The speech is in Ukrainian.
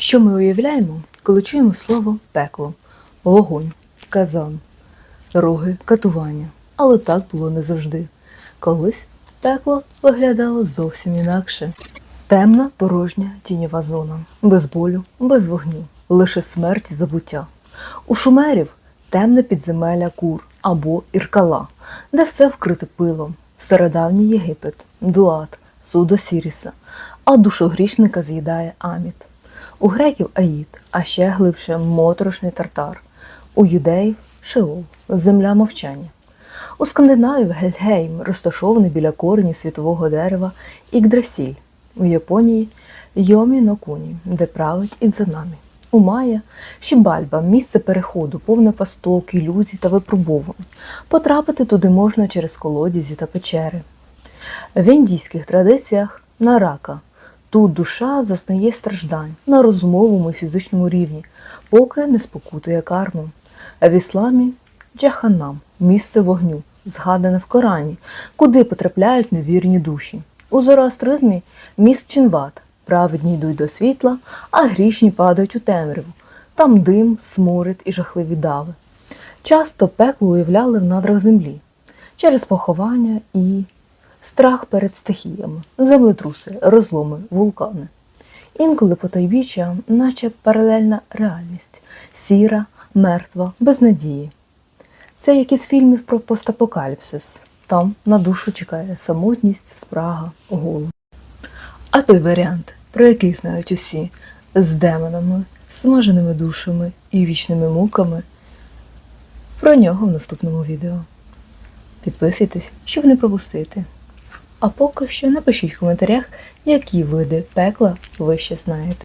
Що ми уявляємо, коли чуємо слово пекло, вогонь, казан, роги, катування. Але так було не завжди. Колись пекло виглядало зовсім інакше. Темна, порожня тіньова зона, без болю, без вогню, лише смерть і забуття. У шумерів темне підземелля кур або іркала, де все вкрите пилом, стародавній Єгипет, дуат, судо Сіріса, а душогрішника з'їдає аміт. У греків Аїд, а ще глибше моторошний тартар. У юдеїв Шеол, земля мовчання. У Скандинавів Гельгейм, розташований біля корені світового дерева Ікдрасіль. У Японії Йомі Нокуні, де править Ідзанамі. У Майя Шібальба місце переходу, повне пасток, ілюзій та випробувань. Потрапити туди можна через колодязі та печери. В індійських традиціях нарака. Тут душа зазнає страждань на розумовому і фізичному рівні, поки не спокутує карму. А в ісламі джаханам місце вогню, згадане в Корані, куди потрапляють невірні душі. У зороастризмі міст Чинват, праведні йдуть до світла, а грішні падають у темряву. Там дим, сморід і жахливі дави. Часто пекло уявляли в надрах землі через поховання і страх перед стихіями, землетруси, розломи, вулкани. Інколи потайбіччя, наче паралельна реальність, сіра, мертва, без надії. Це як із фільмів про постапокаліпсис. Там на душу чекає самотність, спрага, голод. А той варіант, про який знають усі, з демонами, смаженими душами і вічними муками. Про нього в наступному відео. Підписуйтесь, щоб не пропустити. А поки що напишіть в коментарях, які види пекла ви ще знаєте.